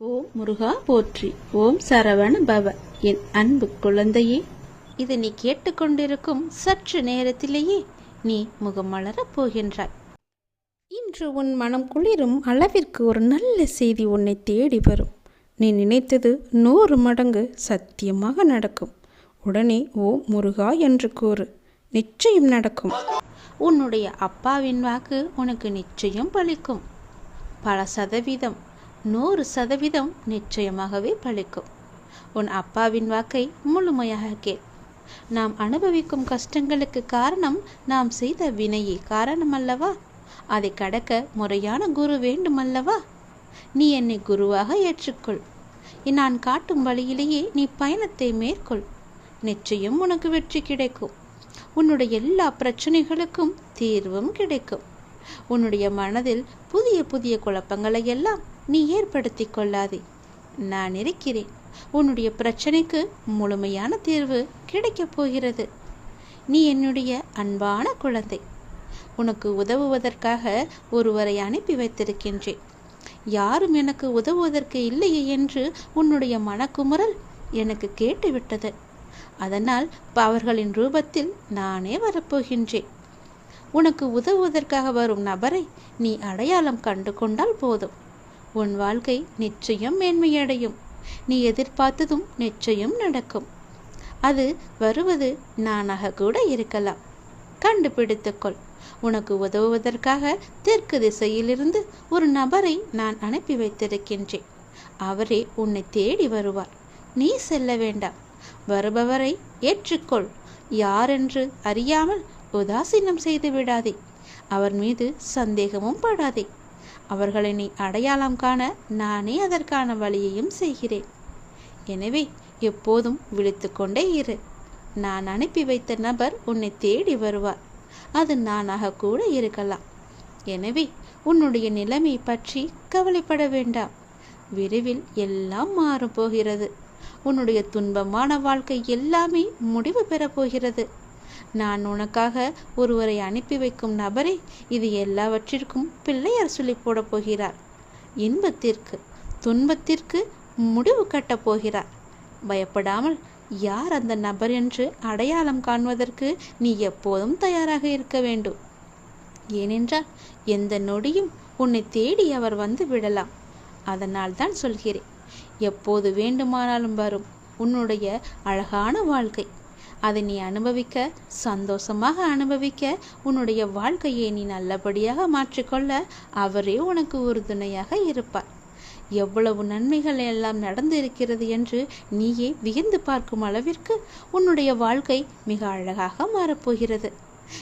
ஓம் முருகா போற்றி. ஓம் சரவண பவ. என் அன்பு குழந்தையே இது நீ கேட்டுக்கொண்டிருக்கும் சற்று நேரத்திலேயே நீ முகமலரப் போகின்றாய். இன்று உன் மனம் குளிரும் அளவிற்கு ஒரு நல்ல செய்தி உன்னை தேடி வரும். நீ நினைத்தது நூறு மடங்கு சத்தியமாக நடக்கும். உடனே ஓ முருகா என்று கூறு. நிச்சயம் நடக்கும். உன்னுடைய அப்பாவின் வாக்கு உனக்கு நிச்சயம் பலிக்கும். பல சதவீதம் நூறு சதவீதம் நிச்சயமாகவே பழிக்கும். உன் அப்பாவின் வாக்கை முழுமையாக கேள். நாம் அனுபவிக்கும் கஷ்டங்களுக்கு காரணம் நாம் செய்த வினையே காரணம் அல்லவா அதை கடக்க முறையான குரு வேண்டுமல்லவா? நீ என்னை குருவாக ஏற்றுக்கொள். நான் காட்டும் வழியிலேயே நீ பயணத்தை மேற்கொள். நிச்சயம் உனக்கு வெற்றி கிடைக்கும். உன்னுடைய எல்லா பிரச்சனைகளுக்கும் தீர்வும் கிடைக்கும். உன்னுடைய மனதில் புதிய புதிய குழப்பங்களை எல்லாம் நீ ஏற்படுத்தி கொள்ளாதே. நான் இருக்கிறேன். உன்னுடைய பிரச்சனைக்கு முழுமையான தீர்வு கிடைக்கப் போகிறது. நீ என்னுடைய அன்பான குழந்தை. உனக்கு உதவுவதற்காக ஒருவரை அனுப்பி வைத்திருக்கின்றேன். யாரும் எனக்கு உதவுவதற்கு இல்லையே என்று உன்னுடைய மனக்குமுறல் எனக்கு கேட்டுவிட்டது. அதனால் அவர்களின் ரூபத்தில் நானே வரப்போகின்றேன். உனக்கு உதவுவதற்காக வரும் நபரை நீ அடையாளம் கண்டு கொண்டால் போதும். உன் வாழ்க்கை நிச்சயம் மேன்மையடையும். நீ எதிர்பார்த்ததும் நிச்சயம் நடக்கும். அது வருவது நானாக கூட இருக்கலாம். கண்டுபிடித்துக்கொள். உனக்கு உதவுவதற்காக தெற்கு திசையிலிருந்து ஒரு நபரை நான் அனுப்பி வைத்திருக்கின்றேன். அவரே உன்னை தேடி வருவார். நீ செல்ல வேண்டாம். வருபவரை ஏற்றுக்கொள். யாரென்று அறியாமல் உதாசீனம் செய்து விடாதே. அவர் மீது சந்தேகமும் படாதே. அவர்களை நீ அடையாளம் காண நானே அதற்கான வழியையும் செய்கிறேன். எனவே எப்போதும் விழித்து கொண்டே இரு. நான் அனுப்பி வைத்த நபர் உன்னை தேடி வருவார். அது நானாக கூட இருக்கலாம். எனவே உன்னுடைய நிலைமை பற்றி கவலைப்பட வேண்டாம். விரைவில் எல்லாம் மாறப்போகிறது உன்னுடைய துன்பமான வாழ்க்கை எல்லாமே முடிவு பெறப்போகிறது போகிறது. நான் உனக்காக ஒருவரை அனுப்பி வைக்கும் நபரே இது எல்லாவற்றிற்கும் பிள்ளையார் சொல்லி போடப் போகிறார். இன்பத்திற்கு துன்பத்திற்கு முடிவு கட்டப் போகிறார். பயப்படாமல் யார் அந்த நபர் என்று அடையாளம் காண்பதற்கு நீ எப்போதும் தயாராக இருக்க வேண்டும். ஏனென்றால் எந்த நொடியும் உன்னை தேடி அவர் வந்து விடலாம். அதனால் தான் சொல்கிறேன் எப்போது வேண்டுமானாலும் வரும் உன்னுடைய அழகான வாழ்க்கை. அதை நீ அனுபவிக்க சந்தோஷமாக அனுபவிக்க உன்னுடைய வாழ்க்கையை நீ நல்லபடியாக மாற்றிக்கொள்ள அவரே உனக்கு உறுதுணையாக இருப்பார். எவ்வளவு நன்மைகள் எல்லாம் நடந்து இருக்கிறது என்று நீயே வியந்து பார்க்கும் அளவிற்கு உன்னுடைய வாழ்க்கை மிக அழகாக மாறப்போகிறது.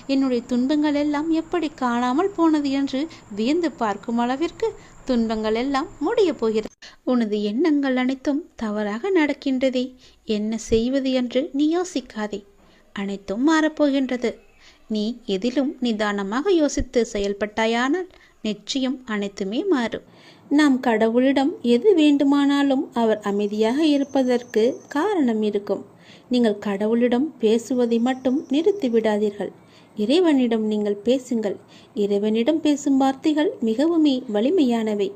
என்னுடைய துன்பங்கள் எல்லாம் எப்படி காணாமல் போனது என்று வியந்து பார்க்கும் அளவிற்கு துன்பங்கள் எல்லாம் முடிய போகிறது. உனது எண்ணங்கள் அனைத்தும் தவறாக நடக்கின்றதே. என்ன செய்வது என்று நீ யோசிக்காதே. அனைத்தும் மாறப்போகின்றது. நீ எதிலும் நிதானமாக யோசித்து செயல்பட்டாயானால் நிச்சயம் அனைத்துமே மாறும். நாம் கடவுளிடம் எது வேண்டுமானாலும் அவர் அமைதியாக இருப்பதற்கு காரணம் இருக்கும். நீங்கள் கடவுளிடம் பேசுவதை மட்டும் நிறுத்தி விடாதீர்கள் இறைவனிடம் நீங்கள் பேசுங்கள். இறைவனிடம் பேசும் வார்த்தைகள் மிகவுமே வலிமையானவை.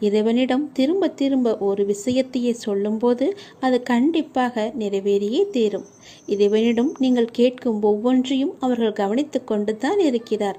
இறைவனிடம் திரும்ப திரும்ப ஒரு விஷயத்தையே சொல்லும்போது அது கண்டிப்பாக நிறைவேறியே தீரும். இறைவனிடம் நீங்கள் கேட்கும் ஒவ்வொன்றையும் அவர்கள் கவனித்து கொண்டு தான் இருக்கிறார்.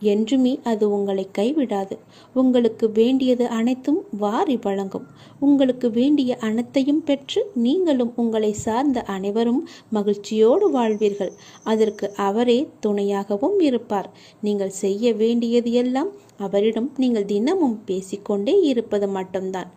என்றுமே அது உங்களை கைவிடாது. உங்களுக்கு வேண்டியது அனைத்தும் வாரி வழங்கும். உங்களுக்கு வேண்டிய அனைத்தையும் பெற்று நீங்களும் உங்களை சார்ந்த அனைவரும் மகிழ்ச்சியோடு வாழ்வீர்கள். அதற்கு அவரே துணையாகவும் இருப்பார். நீங்கள் செய்ய வேண்டியது எல்லாம் அவரிடம் நீங்கள் தினமும் பேசிக்கொண்டே இருப்பது மட்டும்தான்.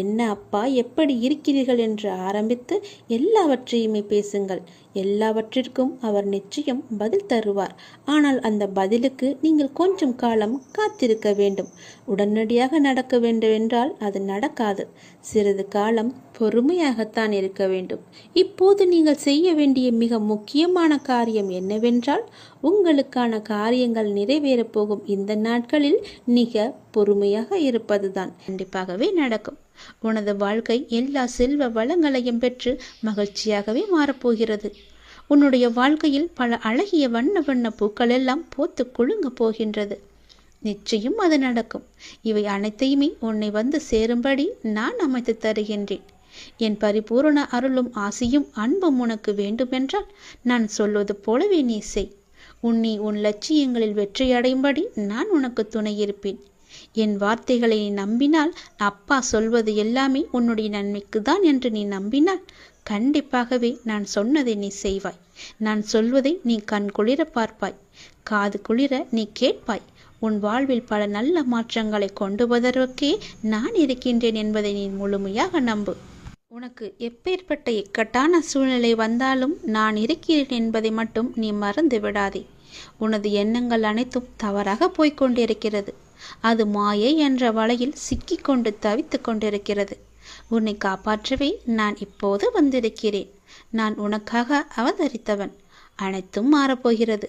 என்ன அப்பா எப்படி இருக்கிறீர்கள் என்று ஆரம்பித்து எல்லாவற்றையுமே பேசுங்கள். எல்லாவற்றிற்கும் அவர் நிச்சயம் பதில் தருவார். ஆனால் அந்த பதிலுக்கு நீங்கள் கொஞ்சம் காலம் காத்திருக்க வேண்டும். உடனடியாக நடக்க வேண்டும் என்றால் அது நடக்காது. சிறிது காலம் பொறுமையாகத்தான் இருக்க வேண்டும். இப்போது நீங்கள் செய்ய வேண்டிய மிக முக்கியமான காரியம் என்னவென்றால் உங்களுக்கான காரியங்கள் நிறைவேறப் போகும் இந்த நாட்களில் மிக பொறுமையாக இருப்பதுதான். கண்டிப்பாகவே நடக்கும். உனது வாழ்க்கை எல்லா செல்வ வளங்களையும் பெற்று மகிழ்ச்சியாகவே மாறப்போகிறது. உன்னுடைய வாழ்க்கையில் பல அழகிய வண்ண வண்ண பூக்கள் எல்லாம் போத்து குலுங்க போகின்றது. நிச்சயம் அது நடக்கும். இவை அனைத்தையுமே உன்னை வந்து சேரும்படி நான் அமைத்து தருகின்றேன். என் பரிபூரண அருளும் ஆசையும் அன்பும் உனக்கு வேண்டுமென்றால் நான் சொல்வது போலவே நீ செய். உன்னை உன் லட்சியங்களில் வெற்றியடையும்படி நான் உனக்கு துணை இருப்பேன். என் வார்த்தைகளை நீ நம்பினால் அப்பா சொல்வது எல்லாமே உன்னுடைய நன்மைக்கு தான் என்று நீ நம்பினால் கண்டிப்பாகவே நான் சொன்னதை நீ செய்வாய். நான் சொல்வதை நீ கண் குளிர பார்ப்பாய். காது குளிர நீ கேட்பாய். உன் வாழ்வில் பல நல்ல மாற்றங்களை கொண்டு வருவதற்கே நான் இருக்கின்றேன் என்பதை நீ முழுமையாக நம்பு. உனக்கு எப்பேற்பட்ட இக்கட்டான சூழ்நிலை வந்தாலும் நான் இருக்கிறேன் என்பதை மட்டும் நீ மறந்து விடாதே. உனது எண்ணங்கள் அனைத்தும் தவறாக போய்கொண்டிருக்கிறது அது மாயை என்ற வலையில் சிக்கிக்கொண்டு தவித்து கொண்டிருக்கிறது. உன்னை காப்பாற்றவே நான் இப்போது வந்திருக்கிறேன். நான் உனக்காக அவதரித்தவன். அனைத்தும் மாறப்போகிறது.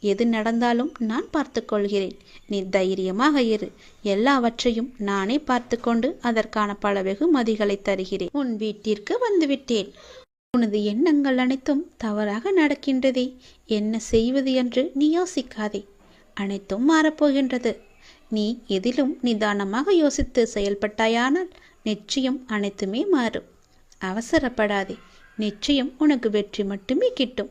எது நடந்தாலும் நான் பார்த்துக்கொள்கிறேன். நீ தைரியமாக இரு. எல்லாவற்றையும் நானே பார்த்து கொண்டு அதற்கான பல வெகுமதிகளை தருகிறேன். உன் வீட்டிற்கு வந்துவிட்டேன். உனது எண்ணங்கள் அனைத்தும் தவறாக நடக்கின்றதே. என்ன செய்வது என்று நீ யோசிக்காதே. அனைத்தும் மாறப்போகின்றது. நீ எதிலும் நிதானமாக யோசித்து செயல்பட்டாயானால் நிச்சயம் அனைத்துமே மாறும். அவசரப்படாதே. நிச்சயம் உனக்கு வெற்றி மட்டுமே கிட்டும்.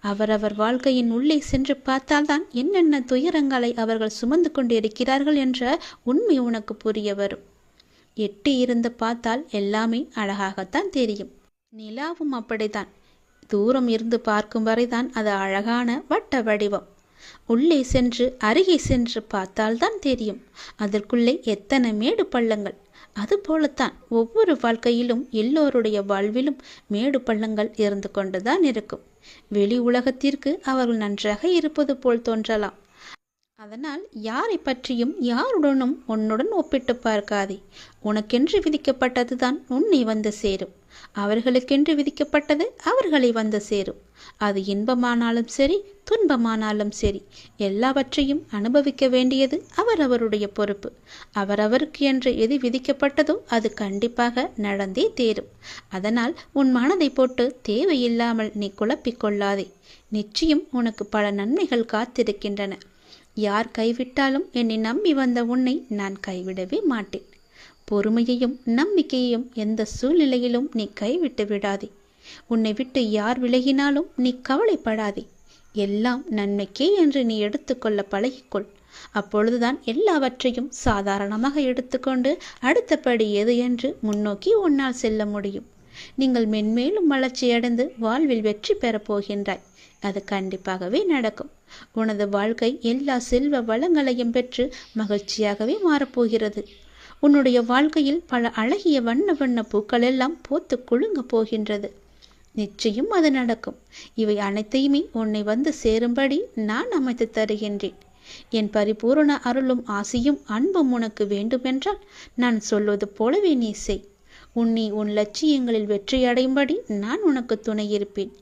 அவரவர் வாழ்க்கையின் உள்ளே சென்று பார்த்தால்தான் என்னென்ன துயரங்களை அவர்கள் சுமந்து கொண்டிருக்கிறார்கள் என்ற உண்மை உனக்கு புரிய வரும் எட்டி இருந்து பார்த்தால் எல்லாமே அழகாகத்தான் தெரியும். நிலாவும் அப்படித்தான். தூரம் இருந்து பார்க்கும் வரைதான் அது அழகான வட்ட வடிவம். உள்ளே சென்று அருகே சென்று பார்த்தால்தான் தெரியும். அதற்குள்ளே எத்தனை மேடு பள்ளங்கள். அதுபோலத்தான் ஒவ்வொரு வாழ்க்கையிலும் எல்லோருடைய வாழ்விலும் மேடு பள்ளங்கள் இருந்து கொண்டுதான் இருக்கும். வெளி உலகத்திற்கு அவர்கள் நன்றாக இருப்பது போல் தோன்றலாம். அதனால் யாரை பற்றியும் யாருடனும் உன்னுடன் ஒப்பிட்டு பார்க்காதே. உனக்கென்று விதிக்கப்பட்டதுதான் உன்னை வந்து சேரும். அவர்களுக்கென்று விதிக்கப்பட்டது அவர்களை வந்து சேரும். அது இன்பமானாலும் சரி துன்பமானாலும் சரி எல்லாவற்றையும் அனுபவிக்க வேண்டியது அவரவருடைய பொறுப்பு. அவரவருக்கு என்று எது விதிக்கப்பட்டதோ அது கண்டிப்பாக நடந்தே தேரும். அதனால் உன் மனதை போட்டு தேவையில்லாமல் நீ குழப்பிக் கொள்ளாதே. நிச்சயம் உனக்கு பல நன்மைகள் காத்திருக்கின்றன. யார் கைவிட்டாலும் என்னை நம்பி வந்த உன்னை நான் கைவிடவே மாட்டேன். பொறுமையையும் நம்பிக்கையையும் எந்த சூழ்நிலையிலும் நீ கைவிட்டு விடாதே. உன்னை விட்டு யார் விலகினாலும் நீ கவலைப்படாதே. எல்லாம் நன்மைக்கே என்று நீ எடுத்துக்கொள்ள பழகிக்கொள். அப்பொழுதுதான் எல்லாவற்றையும் சாதாரணமாக எடுத்துக்கொண்டு அடுத்தபடி எது என்று முன்னோக்கி உன்னால் செல்ல முடியும். நீங்கள் மென்மேலும் வளர்ச்சியடைந்து வாழ்வில் வெற்றி பெறப் போகின்றாய். அது கண்டிப்பாகவே நடக்கும். உனது வாழ்க்கை எல்லா செல்வ வளங்களையும் பெற்று மகிழ்ச்சியாகவே மாறப்போகிறது. உன்னுடைய வாழ்க்கையில் பல அழகிய வண்ண வண்ண பூக்கள் எல்லாம் போத்து குழுங்க போகின்றது. நிச்சயம் அது நடக்கும். இவை அனைத்தையுமே உன்னை வந்து சேரும்படி நான் அமைத்து தருகின்றேன். என் பரிபூரண அருளும் ஆசையும் அன்பும் உனக்கு வேண்டுமென்றால் நான் சொல்வது போலவே நீ செய். உன்னை உன் லட்சியங்களில் வெற்றியடையும்படி நான் உனக்கு துணை இருப்பேன்.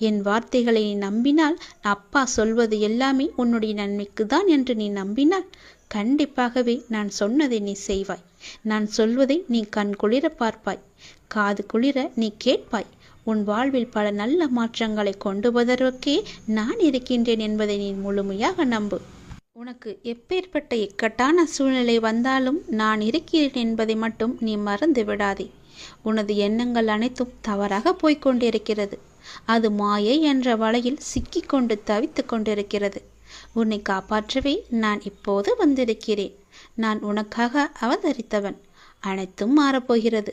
என் வார்த்தைகளை நீ நம்பினால் அப்பா சொல்வது எல்லாமே உன்னுடைய நன்மைக்கு தான் என்று நீ நம்பினால் கண்டிப்பாகவே நான் சொன்னதை நீ செய்வாய். நான் சொல்வதை நீ கண் குளிர பார்ப்பாய். காது குளிர நீ கேட்பாய். உன் வாழ்வில் பல நல்ல மாற்றங்களை கொண்டு வருவதற்கே நான் இருக்கின்றேன் என்பதை நீ முழுமையாக நம்பு. உனக்கு எப்பேற்பட்ட இக்கட்டான சூழ்நிலை வந்தாலும் நான் இருக்கிறேன் என்பதை மட்டும் நீ மறந்து விடாதே. உனது எண்ணங்கள் அனைத்தும் தவறாக போய்க்கொண்டிருக்கிறது அது மாயை என்ற வலையில் சிக்கிக்கொண்டு தவித்து கொண்டிருக்கிறது. உன்னை காப்பாற்றவே நான் இப்போது வந்திருக்கிறேன். நான் உனக்காக அவதரித்தவன். அனைத்தும் மாறப்போகிறது.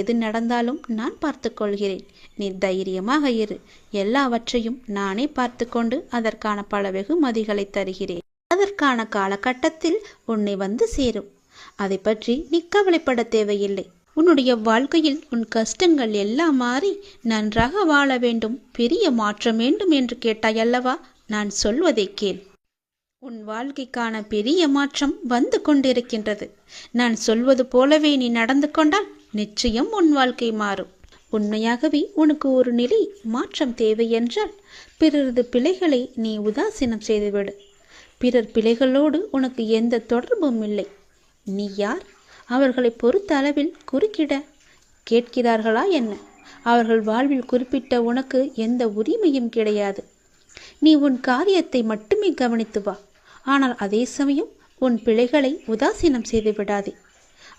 எது நடந்தாலும் நான் பார்த்து கொள்கிறேன் நீ தைரியமாக இரு. எல்லாவற்றையும் நானே பார்த்து கொண்டு அதற்கான பல வெகுமதிகளை தருகிறேன். அதற்கான காலகட்டத்தில் உன்னை வந்து சேரும். அதை பற்றி நீ கவலைப்பட தேவையில்லை. உன்னுடைய வாழ்க்கையில் உன் கஷ்டங்கள் எல்லாம் மாறி நன்றாக வாழ வேண்டும். பெரிய மாற்றம் வேண்டும் என்று கேட்டாய் அல்லவா நான் சொல்வதை கேள். உன் வாழ்க்கைக்கான பெரிய மாற்றம் வந்து கொண்டிருக்கின்றது. நான் சொல்வது போலவே நீ நடந்து கொண்டால் நிச்சயம் உன் வாழ்க்கை மாறும். உண்மையாகவே உனக்கு ஒரு நிலை மாற்றம் தேவை என்றால் பிறரது பிழைகளை நீ உதாசீனம் செய்துவிடு. பிறர் பிழைகளோடு உனக்கு எந்த தொடர்பும் இல்லை. நீ யார்? அவர்களை பொறுத்த அளவில் குறுக்கிட கேட்கிறார்களா என்ன? அவர்கள் வாழ்வில் குறிப்பிட்ட உனக்கு எந்த உரிமையும் கிடையாது. நீ உன் காரியத்தை மட்டுமே கவனித்து வா. ஆனால் அதே சமயம் உன் பிழைகளை உதாசீனம் செய்து விடாதே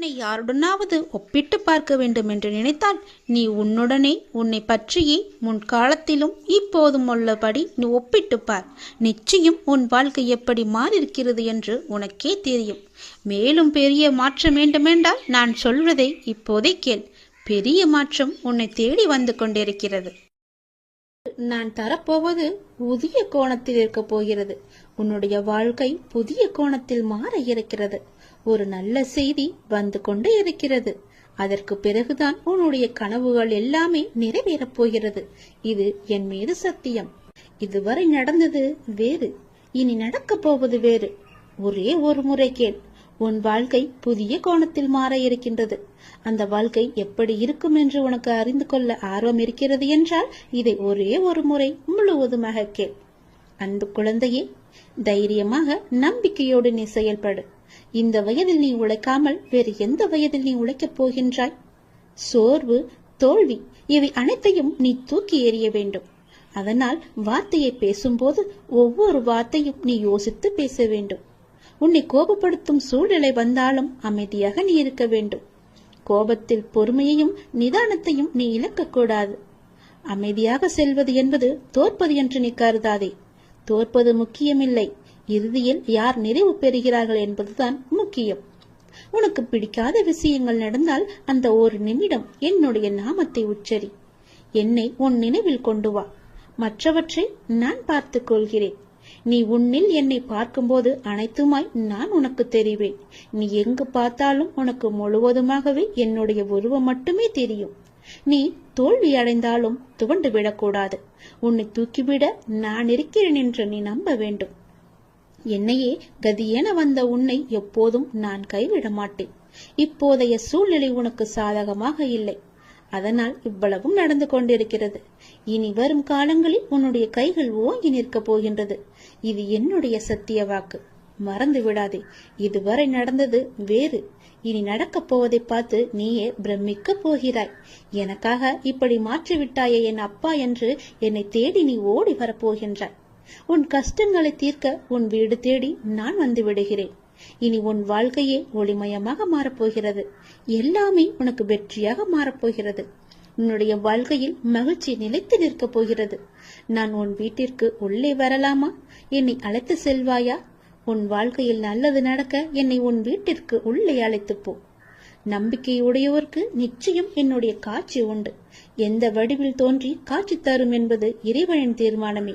உன்னை யாருடனாவது ஒப்பிட்டு பார்க்க வேண்டும் என்று நினைத்தால் நீ உன்னுடனே உன்னை பற்றியே முன்காலத்திலும் இப்போதும் உள்ளபடி நீ ஒப்பிட்டு பார். நிச்சயம் உன் வாழ்க்கை எப்படி மாறியிருக்கிறது என்று உனக்கே தெரியும். மேலும் பெரிய மாற்றம் வேண்டுமென்றால் நான் சொல்வதை இப்போதே கேள். பெரிய மாற்றம் உன்னை தேடி வந்து கொண்டிருக்கிறது. நான் தரப்போவது புதிய கோணத்தில் இருக்கப் போகிறது. உன்னுடைய வாழ்க்கை புதிய கோணத்தில் மாற இருக்கிறது. ஒரு நல்ல செய்தி வந்து கொண்டே இருக்கிறது. அதற்கு பிறகுதான் உன்னுடைய கனவுகள் எல்லாமே நிறைவேறப் போகிறது. இது என் மீது சத்தியம். இதுவரை நடந்தது வேறு. இனி நடக்கப் போவது வேறு. ஒரே ஒரு முறை கேள். உன் வாழ்க்கை புதிய கோணத்தில் மாற இருக்கின்றது. அந்த வாழ்க்கை எப்படி இருக்கும் என்று உனக்கு அறிந்து கொள்ள ஆர்வம் இருக்கிறது என்றால் இதை ஒரே ஒரு முறை முழுவதுமாக கேள். அன்பு குழந்தையே தைரியமாக நம்பிக்கையோடு நீ செயல்படு. இந்த வயதில் நீ உழைக்காமல் வேறு எந்த வயதில் நீ உழைக்கப் போகின்றாய்? சோர்வு தோல்வி இவை அனைத்தையும் நீ தூக்கி எறிய வேண்டும். அதனால் வார்த்தையை பேசும்போது ஒவ்வொரு வார்த்தையும் நீ யோசித்து பேச வேண்டும். உன்னை கோபப்படுத்தும் சூழ்நிலை வந்தாலும் அமைதியாக நீ இருக்க வேண்டும். கோபத்தில் பொறுமையையும் நிதானத்தையும் நீ இழக்கக்கூடாது அமைதியாக செல்வது என்பது தோற்பது என்று நீ கருதாதே. தோற்பது முக்கியமில்லை. இறுதியில் யார் நிறைவு பெறுகிறார்கள் என்பதுதான் முக்கியம். உனக்கு பிடிக்காத விஷயங்கள் நடந்தால் அந்த ஒரு நிமிடம் என்னுடைய நாமத்தை உச்சரி. என்னை உன் நினைவில் கொண்டு வா. மற்றவற்றை நான் பார்த்துக் கொள்கிறேன். நீ உன்னில் என்னை பார்க்கும்போது அனைத்துமாய் நான் உனக்கு தெரிவேன். நீ எங்கு பார்த்தாலும் உனக்கு முழுவதுமாகவே என்னுடைய உருவம் மட்டுமே தெரியும். நீ தோல்வி அடைந்தாலும் துவண்டு விடக்கூடாது. உன்னை தூக்கிவிட நான் இருக்கிறேன் என்று நீ நம்ப வேண்டும். என்னையே கதியென வந்த உன்னை எப்போதும் நான் கைவிட மாட்டேன் இப்போதைய சூழ்நிலை உனக்கு சாதகமாக இல்லை. அதனால் இவ்வளவும் நடந்து கொண்டிருக்கிறது. இனி வரும் காலங்களில் உன்னுடைய கைகள் ஓங்கி நிற்கப் போகின்றது. இது என்னுடைய சத்திய வாக்கு. மறந்து விடாதே. இதுவரை நடந்தது வேறு. இனி நடக்கப் போவதை பார்த்து நீயே பிரமிக்கப் போகிறாய். எனக்காக இப்படி மாற்றிவிட்டாயே என் அப்பா என்று என்னை தேடி நீ ஓடி வரப்போகின்றாய் உன் கஷ்டங்களை தீர்க்க உன் வீடு தேடி நான் வந்து விடுகிறேன். இனி உன் வாழ்க்கையே ஒளிமயமாக மாறப்போகிறது. எல்லாமே உனக்கு வெற்றியாக மாறப்போகிறது. உன்னுடைய வாழ்க்கையில் மகிழ்ச்சி நிலைத்து நிற்கப் போகிறது. நான் உன் வீட்டிற்கு உள்ளே வரலாமா? என்னை அழைத்து செல்வாயா? உன் வாழ்க்கையில் நல்லது நடக்க என்னை உன் வீட்டிற்கு உள்ளே அழைத்து போ. நம்பிக்கையுடையோருக்கு நிச்சயம் என்னுடைய காட்சி உண்டு. எந்த வடிவில் தோன்றி காட்சி தரும் என்பது இறைவனின் தீர்மானமே.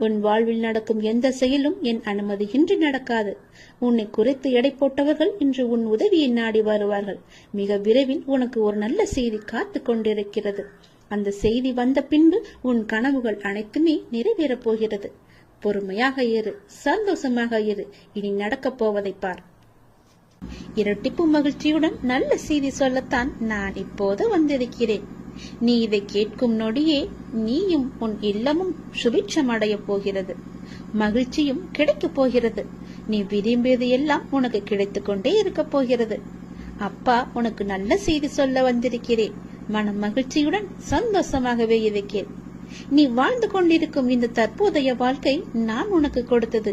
உன் வாழ்வில் நடக்கும் எந்த செயலும் என் அனுமதியின்றி நடக்காது. உன்னை குறைத்து எடை போட்டவர்கள் இன்று உன் உதவியை நாடி வருவார்கள். மிக விரைவில் உனக்கு ஒரு நல்ல செய்தி காத்து கொண்டிருக்கிறது. அந்த செய்தி வந்த பின்பு உன் கனவுகள் அனைத்துமே நிறைவேறப் போகிறது. பொறுமையாக இரு சந்தோஷமாக இரு. இனி நடக்கப் போவதை பார். இரட்டிப்பு மகிழ்ச்சியுடன் நல்ல செய்தி சொல்லத்தான் நான் இப்போது வந்திருக்கிறேன். நீ இதை கேட்கும் நொடியே நீயும் உன் இல்லமும் சுபிட்சம் அடையப் போகிறது. மகிழ்ச்சியும் கிடைக்கப் போகிறது. நீ விரும்பியது எல்லாம் உனக்கு கிடைத்துக் கொண்டே இருக்கப் போகிறது. அப்பா உனக்கு நல்ல செய்தி சொல்ல வந்திருக்கிறேன். மன மகிழ்ச்சியுடன் சந்தோஷமாகவே இருக்கிறேன் நீ வாழ்ந்து கொண்டிருக்கும் இந்த தற்போதைய வாழ்க்கை நான் உனக்கு கொடுத்தது.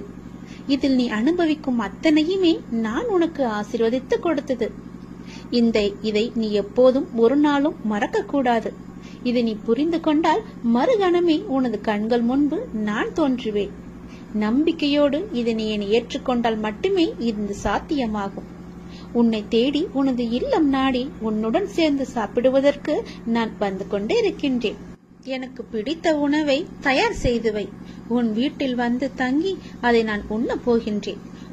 இதில் நீ அனுபவிக்கும் அத்தனையுமே நான் உனக்கு ஆசிர்வதித்து கொடுத்தது. இந்த இதை நீ எப்போதும் ஒரு நாளும் மறக்க கூடாது இதை நீ புரிந்து கொண்டால் மறுகணமே உனது கண்கள் முன்பு நான் தோன்றுவேன். நம்பிக்கையோடு இதனை நீ ஏற்றுக்கொண்டால் மட்டுமே இது சாத்தியமாகும். உன்னை தேடி உனது இல்லம் நாடி உன்னுடன் சேர்ந்து சாப்பிடுவதற்கு நான் வந்து கொண்டே இருக்கின்றேன். எனக்கு பிடித்த உணவை தயார் செய்து வை. உன் வீட்டில் வந்து தங்கி அதை நான் உண்ண போகின்றேன்.